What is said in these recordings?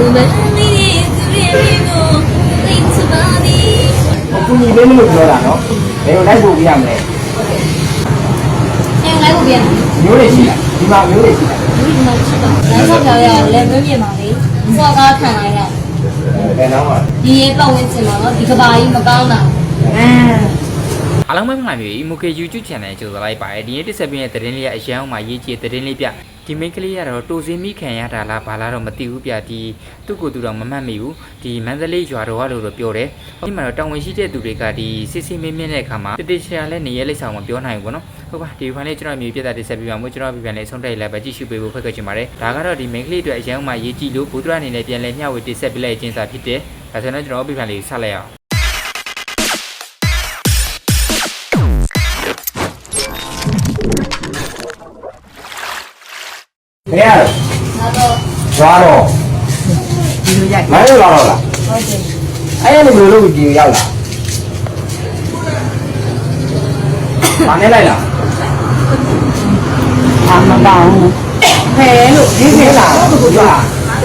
သူမလေးသူရဲ့ကိုသိချပါသည်အခုညီလေးလို့ပြောတာနော်ဘယ်လိုလိုက်ဖို့ပြရမလဲအဲလိုက်ဖို့ပြန်မျိုးတွေရှိလားဒီမှာမျိုးတွေရှိလားဒီမှာချစ်တော့လမ်းဆောက်ပြောရလက်မမြင်ပါလေစောကားခံလိုက်ရဘယ်တော့မှဒီရဲ့ပတ်ဝန်းကျင်မှာတော့ဒီကဘာကြီးမကောင်းတာအားလုံးပဲမင်္ဂလာမျိုး Emoke YouTube channel ကြိုဆိုလိုက်ပါတယ်ဒီနေ့တစ်ဆက်ပြင်းရဲ့သတင်းလေးကအရန်အောင်မှာရေးချေသတင်းလေးပြ ဒီမိန်းကလေးကတော့တိုစင်းမိခံရတာလားဘာလားတော့မသိဘူးပြဒီသူ့ကိုယ်သူတော့မမှတ်မိဘူးဒီမန္တလေးရွာတော်ကလို့တော့ပြောတယ်ဒီမှာတော့တောင်ဝင်ရှိတဲ့သူတွေကဒီစစ်စစ်မင်းမင်းတဲ့အခါမှာတတိချာလဲနေရဲလိမ့်ဆောင်မပြောနိုင်ဘူးပေါ့နော်ဟုတ်ပါဒီဖိုင်လေးကျွန်တော်မျိုးပြတာတစ်ဆက်ပြပါမို့ကျွန်တော်ပြန်လဲဆုံးတိုက်လိုက်ပဲကြည့်ရှုပေးဖို့ဖက်ခဲ့ချင်ပါတယ်ဒါကတော့ဒီမိန်းကလေးအတွက်အရန်အောင်မှာရေးကြည့်လို့ဘုဒ္ဓအနေနဲ့ပြန်လဲမျှဝေတစ်ဆက်ပြလိုက်ခြင်းစာဖြစ်တယ်ဒါဆိုတော့ကျွန်တော်ပြန်လေးဆက်လိုက်အောင် ဘယ်ရလဲဒါတော့ဇွာတော့ဒီလိုရိုက်မင်းတို့လာတော့လားဟုတ်တယ်အဲ့ရနေမျိုးလို့ဒီရောက်လာမနေလိုက်လားအာမပေါင်းဖဲလို့ဒီဒီခေနေတ်လာလာတော့ဘုရားဒါ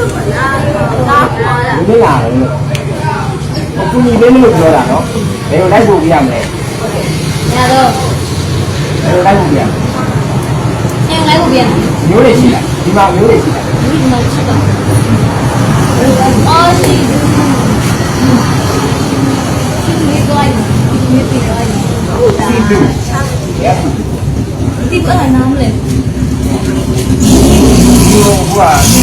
ပေါ်လာဒီနေလာတယ်လို့အခုညီလေးလို့ပြောတာနော်ဘယ်လိုလိုက်ဖို့ပြရမလဲဒါတော့ဘယ်လိုလိုက်ဖို့ပြရမလဲအဲလိုက်ဖို့ပြန်မျိုးတွေရှိလား ဒီမှာမျိုးတွေရှိလားဒီမှာချစ်တော့အော်ရှိဒီကိုင်းဒီဒီကိုင်းစီတူရဲ့ဒီကနားမလဲဒီဟိုကလာဒ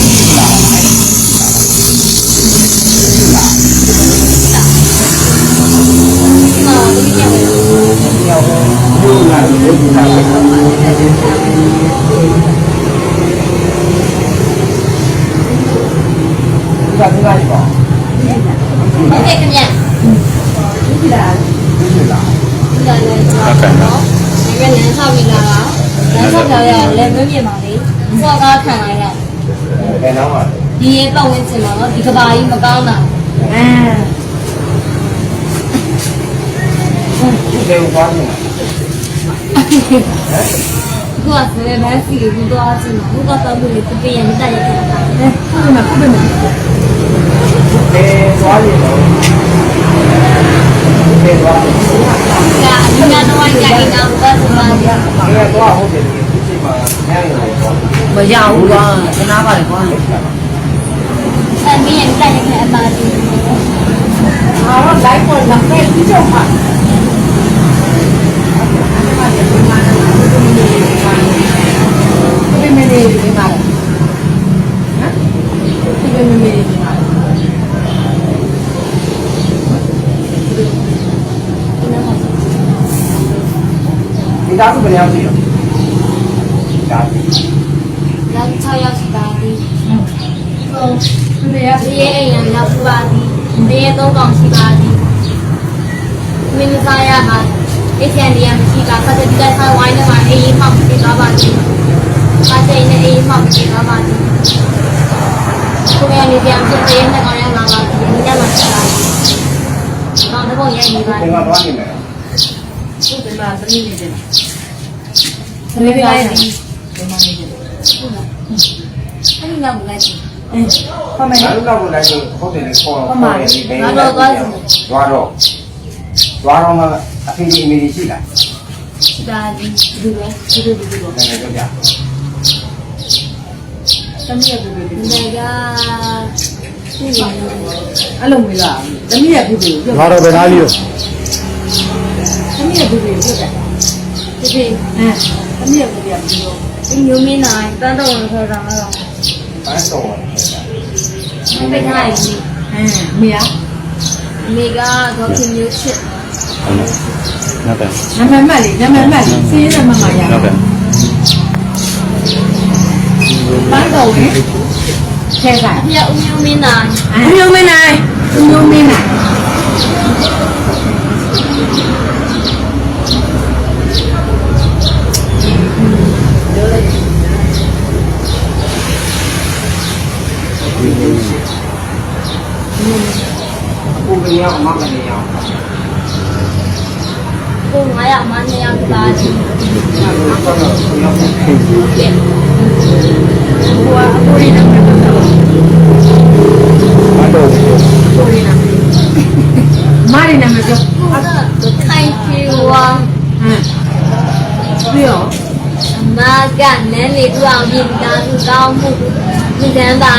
ီမှာဒီကျတယ် ဟုတ်ကဲ့ခင်ဗျာဒီလာဒီလာဒီကလည်းဟုတ်ကဲ့နော်ဒီကလမ်းဆောက်ပြီးလာတာလမ်းဆောက်ပြောရလက်မမြင်ပါလေစောကားခံလိုက်ရဘယ်တော့မှဒီရဲ့ပတ်ဝန်းကျင်မှာတော့ဒီကဘာကြီးမကောင်းတာအာဒီလေဘာလို့လဲခုကဆယ်ဘန်းစီကိုသွားချင်တာခုကတော့ဘယ်လိုပြည့်ရမတက်ရတဲ့အခါအဲခုနကခုနကဘယ်သွားရတော့ဘယ်သွားလဲ ကဒီကတော့ကြာနေတာ ဘာသမားကြီးဘယ်သွားဟုတ်တယ်ဒီချိန်မှာညနေတော့မရဘူးကွာခဏပါလေကွာအဲ့ဒီရင်တက်ရတဲ့အပါဒီအာတော့လိုက်ပေါ်လာခဲ့ပြီးတော့ပါဒီမနေဒီမှာဟမ်ဒီမနေဒီမှာ ဒီသားစုဘယ်ရောက်ရှိရောဒါလောက်6ရောက်ရှိပါသည်ဟုတ်ဒီရဒီရဲ့အိမ်ရရောက်ရှိပါသည်ဒီရဲ့သုံးကောင်ရှိပါသည်မင်းစားရပါအချန်ဒီယမရှိတာဆက်တဲ့ဒီကဆိုင်ဝိုင်းထဲမှာအေးအေးမှောက်ဖြစ်သွားပါသည်။ပါတဲ့နဲ့အေးအေးမှောက်ဖြစ်သွားပါသည်။ကိုယ်ကနေပြန်ဖြစ်တဲ့နဲ့ကောင်းရမှာပါဒီညမှာဆက်လာ။တော့တော့ရိုက်နေပါဘယ်မှာသွားနေလဲဒီမှာသမီးနေတယ်။ သမီးလိုက်တယ်ဒီမှာနေတယ်။ဟုတ်လား။အဲ့ဒီလောက်လိုက်တယ်အဲဖမငါနေတို့တော့လိုက်လို့ဟုတ်တယ်လေခေါ်တော့။ငါတော့သွားစီသွားတော့သွားတော့မှအဖေဒီအမေကြီးရှိလား။ဒါဒီဒီလိုဒီလိုဒီလိုနည်းနည်းပြောပြသမီးရဘူးပြီ။ဒီကဒီလိုအဲ့လိုမျိုးလားသမီးရဘူးပြီပြောငါတော့ဘယ်သားကြီးရောသမီးရဘူးပြီပြောတယ်ဒီဒီအဲ သမီးရဘူးပြီပြောဒီမျိုးမင်းနိုင်တန်းတော့ဝင်ခေါ်တာတော့ပန်းတော်မင်းခိုင်းနေအဲမရမိကတော့ခင်မျိုးချစ်ဟုတ်တယ်နမမလေးနမမလေးစီးရမမရဟုတ်တယ်ပန်းတော်ဝ Malayalam. Kung kaya Malayalam Bali. Bukit. Buwa, ako rin ang nagkakaroon. Ano? Ako rin ang Mari na medyo. Thank you. Real. မာကနန်းလေးသူအောင်ပြင်သားသူကောင်းမှုဉာဏ်သာ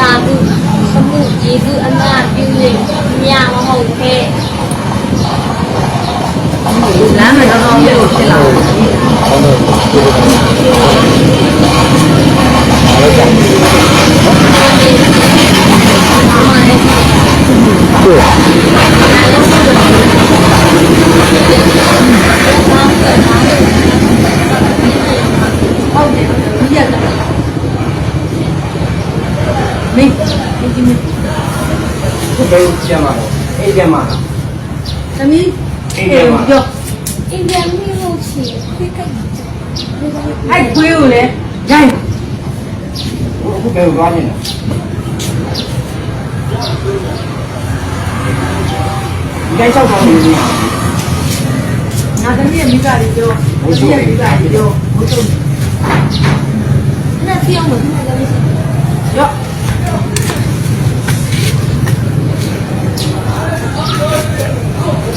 တာမှုသမှုကျေစုအနာပြုနေ မြမဟုတ်ခဲ့လမ်းမှာတော့ကောင်းလို့ဖြစ်လာတယ်ဟုတ်တယ်ဟုတ်တယ်ဒီရက်တာမင်းဒီမင်း ခုဘယ် ကျမတော့အိမ်ကျမလားသမီးအိမ်ကျမရောအိမ်ကျမလို့ချီခွေးကပ်အဲ့ခွေးကိုလည်းရိုက်အခုပဲသွားနေတာဒီတိုင်းချက်သွားနေနေတာနာသမီးရဲ့မိသားစုပြောမိသားစုရဲ့မိသားစုပြောဘုဆုံးနှစ်ပြောင်းလို့ဒီမှာကြည့်ရော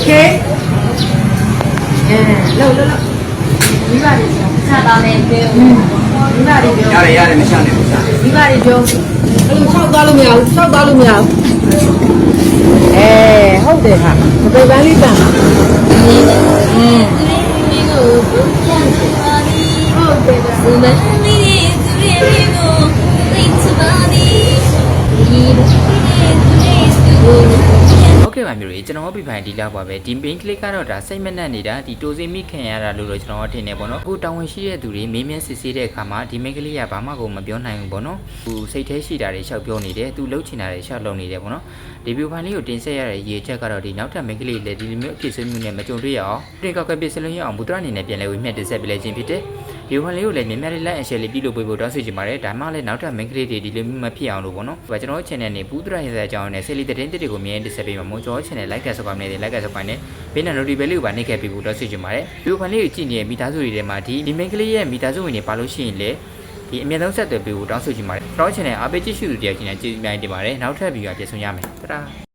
Okay အဲလောက်လောက်လောက်မိဘတွေပြောဆက်ပါမယ်ပြောမိဘတွေပြောရတယ်ရတယ်မချနိုင်ဘူးဆက်မိဘတွေပြောအဲ့လိုဆောက်သွားလို့မရဘူးဆောက်သွားလို့မရဘူးအဲဟုတ်တယ်ဟာမပေပန်းလေးတန်ပါအင်းဒီလိုဟုတ်တယ်ဟုတ်တယ် Thank you. ဟုတ်ကဲ့ပါမျိုးတွေကျွန်တော်ပြပိုင်ဒီလောက်ပါပဲဒီ main click ကတော့ဒါစိတ်မနှက်နေတာဒီတိုးစင်းမိခင်ရတာလို့တော့ကျွန်တော်ထင်နေပေါ့နော်အခုတောင်းဝင်ရှိတဲ့သူတွေမေးမြန်းစစ်ဆေးတဲ့အခါမှာဒီ main click ကဘာမှကိုမပြောနိုင်ဘူးပေါ့နော်သူစိတ်ထဲရှိတာတွေရှောက်ပြောနေတယ်သူလှုပ်ချင်တာတွေရှောက်လုပ်နေတယ်ပေါ့နော် review file လေးကိုတင်ဆက်ရတဲ့ရေချက်ကတော့ဒီနောက်ထပ် main click လေဒီလိုမျိုးအဖြစ်ဆွေးမျိုးနဲ့မကြုံတွေ့ရအောင်တင်ကောက်ကပစ္စလုံးရအောင်ဘူတရအနေနဲ့ပြန်လဲဝေမျှတင်ဆက်ပေးလိုက်ခြင်းဖြစ်တယ် ဒီဖိုင်လေးကိုလည်းမြန်မြန်လေး like and share လေးပြုလုပ်ပေးဖို့တောင်းဆိုချင်ပါတယ်ဒါမှလည်းနောက်ထပ် main ကလေးတွေဒီလိုမျိုးမဖြစ်အောင်လို့ပေါ့နော်ဒါကျွန်တော် channel နဲ့ပူးတရရဲ့အကြောင်းနဲ့ဆယ်လီတဲ့တဲ့တွေကိုမြင်တင်ဆက်ပေးမှာမို့ကျွန်တော် channel like ဆောက်ကနေတယ် like ဆောက်ကနေဘေးနဲ့ notification လေးကိုပါနှိပ်ခဲ့ပေးဖို့တောင်းဆိုချင်ပါတယ်ဒီဖိုင်လေးကိုကြည့်နေတဲ့မိသားစုတွေထဲမှာဒီဒီ main ကလေးရဲ့မိသားစုဝင်တွေပါလို့ရှိရင်လေဒီအမြဲတမ်းဆက်သွယ်ပေးဖို့တောင်းဆိုချင်ပါတယ်ကျွန်တော် channel အားပေးကြည့်ရှုသူတယောက်ချင်းနဲ့ကျေးဇူးများတင်ပါတယ်နောက်ထပ်ဗီဒီယိုပြန်ဆုံရမယ်တဒါ